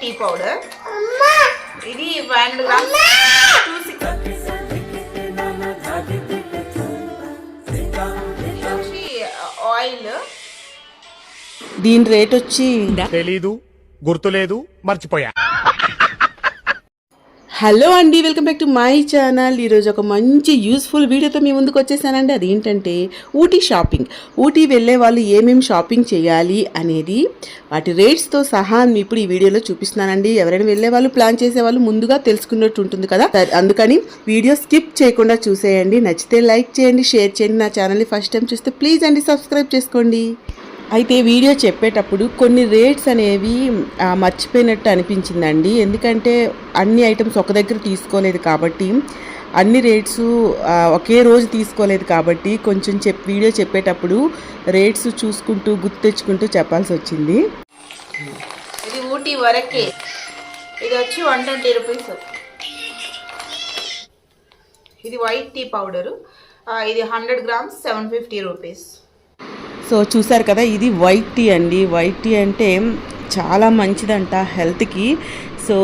Tea powder ఇది two six వచ్చి oil దీని రేట్ వచ్చి తెలీదు గుర్తులేదు మర్చిపోయా. హలో అండి welcome back to my channel. ఈరోజు ఒక మంచి యూస్ఫుల్ వీడియోతో మీ ముందుకు వచ్చేసానండి. అది ఏంటంటే ఊటీ షాపింగ్. ఊటీ వెళ్ళే వాళ్ళు ఏమేమి షాపింగ్ చేయాలి అనేది వాటి రేట్స్తో సహా మీ ఇప్పుడు ఈ వీడియోలో చూపిస్తున్నానండి. ఎవరైనా వెళ్ళే వాళ్ళు ప్లాన్ చేసే వాళ్ళు ముందుగా తెలుసుకున్నట్టు ఉంటుంది కదా. అందుకని వీడియో స్కిప్ చేయకుండా చూసేయండి. నచ్చితే లైక్ చేయండి షేర్ చేయండి. నా ఛానల్ని ఫస్ట్ టైం చూస్తే ప్లీజ్ అండి సబ్స్క్రైబ్ చేసుకోండి. అయితే వీడియో చెప్పేటప్పుడు కొన్ని రేట్స్ అనేవి మర్చిపోయినట్టు అనిపించిందండి. ఎందుకంటే అన్ని ఐటమ్స్ ఒక దగ్గర తీసుకోలేదు కాబట్టి అన్ని రేట్స్ ఒకే రోజు తీసుకోలేదు కాబట్టి కొంచెం చెప్ వీడియో చెప్పేటప్పుడు రేట్స్ చూసుకుంటూ గుర్తు తెచ్చుకుంటూ చెప్పాల్సి వచ్చింది. ఇది ఊటీ వరకే. ఇది వచ్చి వన్ ట్వంటీ రూపీస్ ఇది వైట్ టీ పౌడరు ఇది hundred grams seven fifty rupees so చూసారు కదా ఇది వైట్ టీ అండి. వైట్ టీ అంటే చాలా మంచిదంట హెల్త్కి. సో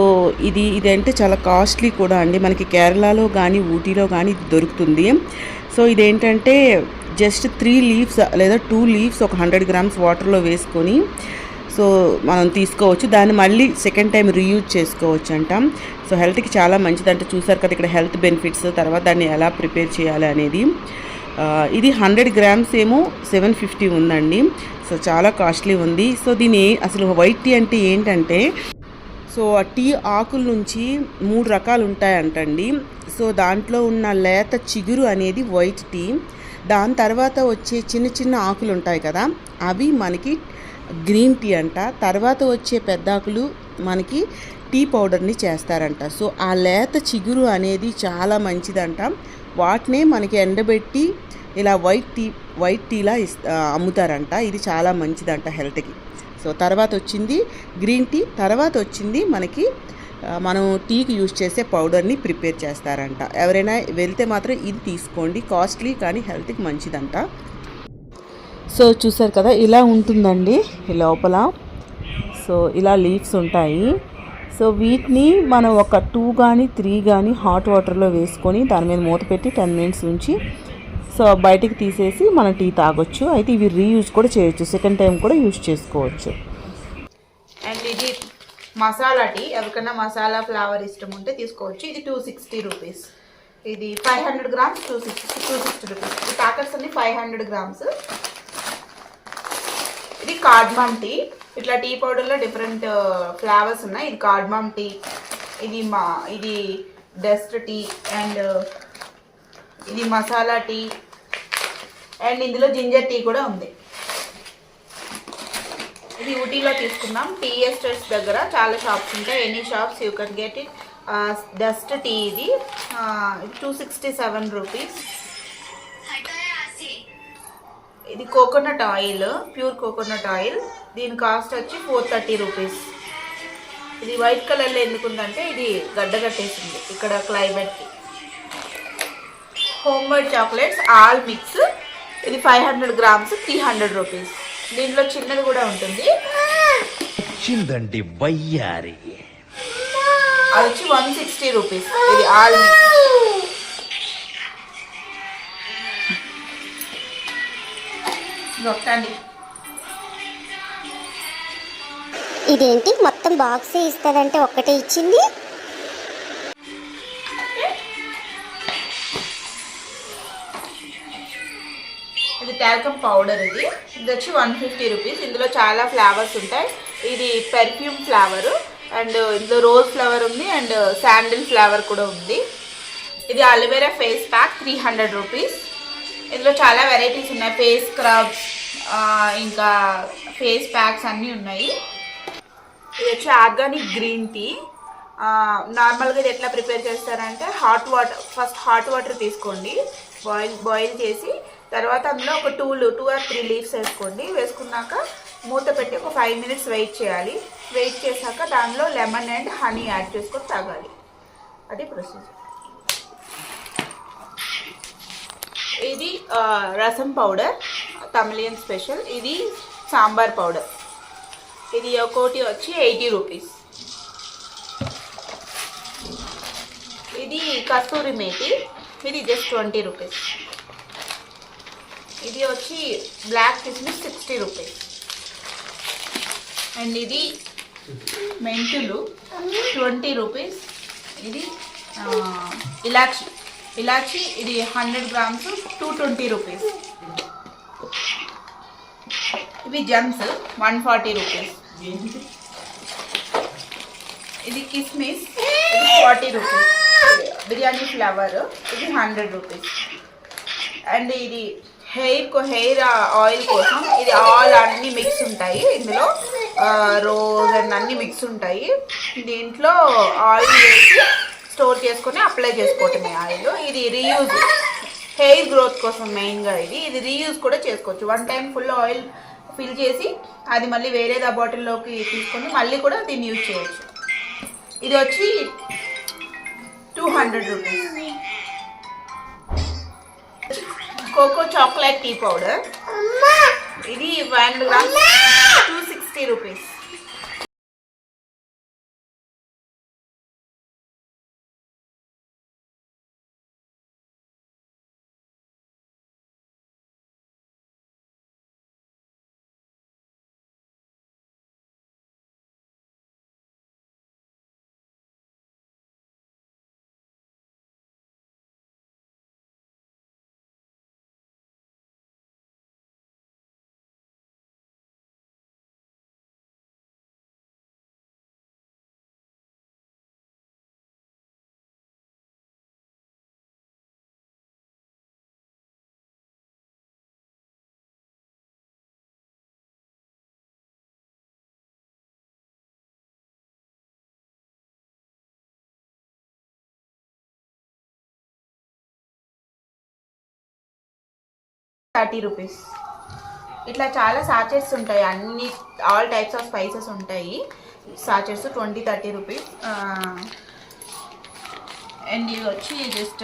ఇది ఇది అంటే చాలా కాస్ట్లీ కూడా అండి. మనకి కేరళలో కానీ ఊటీలో కానీ ఇది దొరుకుతుంది. సో ఇదేంటంటే జస్ట్ త్రీ లీవ్స్ లేదా టూ లీవ్స్ ఒక హండ్రెడ్ గ్రామ్స్ వాటర్లో వేసుకొని సో మనం తీసుకోవచ్చు. దాన్ని మళ్ళీ సెకండ్ టైం రీయూజ్ చేసుకోవచ్చు అంట సో హెల్త్కి చాలా మంచిదంట. చూసారు కదా ఇక్కడ హెల్త్ బెనిఫిట్స్ తర్వాత దాన్ని ఎలా ప్రిపేర్ చేయాలి అనేది. ఇది హండ్రెడ్ గ్రామ్స్ ఏమో సెవెన్ ఫిఫ్టీ ఉందండి. సో చాలా కాస్ట్లీ ఉంది. సో దీని అసలు వైట్ టీ అంటే ఏంటంటే సో ఆ టీ ఆకుల నుంచి మూడు రకాలు ఉంటాయంటండి. సో దాంట్లో ఉన్న లేత చిగురు అనేది వైట్ టీ. దాని తర్వాత వచ్చే చిన్న చిన్న ఆకులు ఉంటాయి కదా అవి మనకి గ్రీన్ టీ అంట. తర్వాత వచ్చే పెద్ద ఆకులు మనకి టీ పౌడర్ని చేస్తారంట. సో ఆ లేత చిగురు అనేది చాలా మంచిదంట. వాటినే మనకి ఎండబెట్టి ఇలా వైట్ టీ వైట్ టీలా ఇస్ అమ్ముతారంట. ఇది చాలా మంచిదంట హెల్త్కి. సో తర్వాత వచ్చింది గ్రీన్ టీ. తర్వాత వచ్చింది మనకి మనం టీకి యూజ్ చేసే పౌడర్ని ప్రిపేర్ చేస్తారంట. ఎవరైనా వెళ్తే మాత్రం ఇది తీసుకోండి. కాస్ట్లీ కానీ హెల్త్కి మంచిదంట. సో చూసారు కదా ఇలా ఉంటుందండి లోపల. సో ఇలా లీవ్స్ ఉంటాయి. సో వీటిని మనం ఒక టూ కానీ త్రీ కానీ హాట్ వాటర్లో వేసుకొని దాని మీద మూత పెట్టి టెన్ మినిట్స్ ఉంచి సో బయటికి తీసేసి మనం టీ తాగొచ్చు. అయితే ఇవి రీయూజ్ కూడా చేయొచ్చు. సెకండ్ టైం కూడా యూజ్ చేసుకోవచ్చు. అండ్ ఇది మసాలా టీ. ఎవరికైనా మసాలా ఫ్లేవర్ ఇష్టం ఉంటే తీసుకోవచ్చు. ఇది టూ సిక్స్టీ రూపీస్. ఇది five hundred grams two sixty two sixty rupees. ఈ ప్యాకెట్స్ అన్ని five hundred grams. Cardamom tea ఇట్లా టీ పౌడర్లో డిఫరెంట్ ఫ్లేవర్స్ ఉన్నాయి. ఇది కార్డ్మామ్ టీ ఇది మా ఇది డస్ట్ టీ అండ్ ఇది మసాలా టీ అండ్ ఇందులో జింజర్ టీ కూడా ఉంది. ఇది ఊటీలో తీసుకున్నాం టీ ఎస్టేట్స్ దగ్గర చాలా షాప్స్ ఉంటాయి. Any shops you can get it dust tea ఇది. టూ సిక్స్టీ సెవెన్ రూపీస్ ఇది coconut oil pure coconut oil. దీని కాస్ట్ వచ్చి ఫోర్ థర్టీ రూపీస్. ఇది వైట్ కలర్లో ఎందుకుందంటే ఇది గడ్డ కట్టేసింది ఇక్కడ క్లైమేట్కి. Home made chocolates all mix. ఇది five hundred grams three hundred rupees. దీంట్లో చిన్నది కూడా ఉంటుంది. వచ్చిందండి వయ్యారి. అది వచ్చి వన్ సిక్స్టీ రూపీస్. ఇది ఆల్ మిక్స్. నొక్కండి. ఇదేంటి? మొత్తం బాక్సే ఇస్తుందంటే ఒక్కటే ఇచ్చింది? ఇది టాల్కమ్ పౌడర్ ఇది. ఇది వచ్చి వన్ ఫిఫ్టీ రూపీస్ ఇందులో చాలా ఫ్లేవర్స్ ఉంటాయి. ఇది పెర్ఫ్యూమ్ ఫ్లేవర్ అండ్ ఇందులో రోజ్ ఫ్లేవర్ ఉంది అండ్ శాండిల్ ఫ్లేవర్ కూడా ఉంది. ఇది aloe vera face pack three hundred rupees ఇందులో చాలా వెరైటీస్ ఉన్నాయి. ఫేస్ స్క్రబ్స్ ఇంకా ఫేస్ ప్యాక్స్ అన్నీ ఉన్నాయి. ఇది వచ్చి ఆర్గానిక్ గ్రీన్ టీ. నార్మల్గా ఇది ఎట్లా ప్రిపేర్ చేస్తారంటే hot water first hot water తీసుకోండి. బాయిల్ బాయిల్ చేసి తర్వాత అందులో ఒక two two or three leaves వేసుకోండి. వేసుకున్నాక మూత పెట్టి ఒక ఫైవ్ మినిట్స్ వెయిట్ చేయాలి. వెయిట్ చేశాక దానిలో లెమన్ అండ్ హనీ యాడ్ చేసుకొని తాగాలి. అది ప్రొసీజర్ ఇది రసం పౌడర్ తమిళియన్ స్పెషల్. ఇది సాంబార్ పౌడర్. ఇది ఒకటి వచ్చి ఎయిటీ రూపీస్. ఇది కస్తూరి మేతి. ఇది జస్ట్ ట్వంటీ రూపీస్. ఇది వచ్చి బ్లాక్ కిస్మిస్ సిక్స్టీ రూపీస్. అండ్ ఇది మెంతులు ట్వంటీ రూపీస్. ఇది ఇలాచి ఇలాచి ఇది hundred grams two twenty rupees. ఇవి జమ్స్ వన్ ఫార్టీ రూపీస్. ఇది కిస్మిస్ ఇది ఫార్టీ రూపీస్. బిర్యానీ ఫ్లవర్ ఇది హండ్రెడ్ రూపీస్. అండ్ ఇది హెయిర్ హెయిర్ ఆయిల్ కోసం ఇది ఆల్ అన్ని మిక్స్ ఉంటాయి. ఇందులో రోజ్ అండ్ అన్ని మిక్స్ ఉంటాయి. దీంట్లో ఆయిల్ వేసి స్టోర్ చేసుకొని అప్లై చేసుకోవటమే ఆయిల్. ఇది రీయూజ్ హెయిర్ గ్రోత్ కోసం మెయిన్గా ఇది. ఇది రీయూజ్ కూడా చేసుకోవచ్చు. One time full oil fill చేసి అది మళ్ళీ వేరే దా బాటిల్లోకి తీసుకొని మళ్ళీ కూడా దీన్ని యూజ్ చేయొచ్చు. ఇది వచ్చి two hundred rupees. Coco chocolate tea powder. ఇది one gram two sixty rupees. Thirty rupees. ఇట్లా చాలా సాచెట్స్ ఉంటాయి. అన్ని ఆల్ టైప్స్ ఆఫ్ స్పైసెస్ ఉంటాయి. Sachets twenty thirty rupees and ఇవి వచ్చి జస్ట్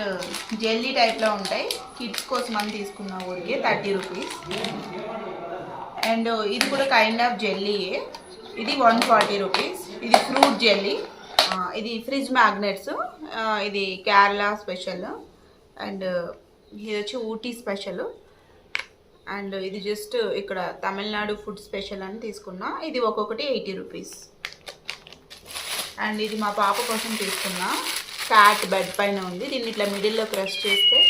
జెల్లీ టైప్లో ఉంటాయి. కిడ్స్ కోసం అని తీసుకున్న ఊరికే థర్టీ రూపీస్ అండ్ ఇది కూడా కైండ్ ఆఫ్ జెల్లీయే ఇది వన్ ఫార్టీ రూపీస్ ఇది ఫ్రూట్ జెల్లీ ఇది ఫ్రిడ్జ్ మ్యాగ్నెట్స్ ఇది కేరళ స్పెషల్ అండ్ ఇది వచ్చి ఊటీ స్పెషల్ అండ్ ఇది జస్ట్ ఇక్కడ తమిళనాడు ఫుడ్ స్పెషల్ అని తీసుకున్నా. ఇది ఒక్కొక్కటి ఎయిటీ రూపీస్. అండ్ ఇది మా పాప కోసం తీసుకున్నా. ఫ్యాట్ బెడ్ పైన ఉంది. దీన్ని ఇట్లా మిడిల్లో ప్రెస్ చేస్తే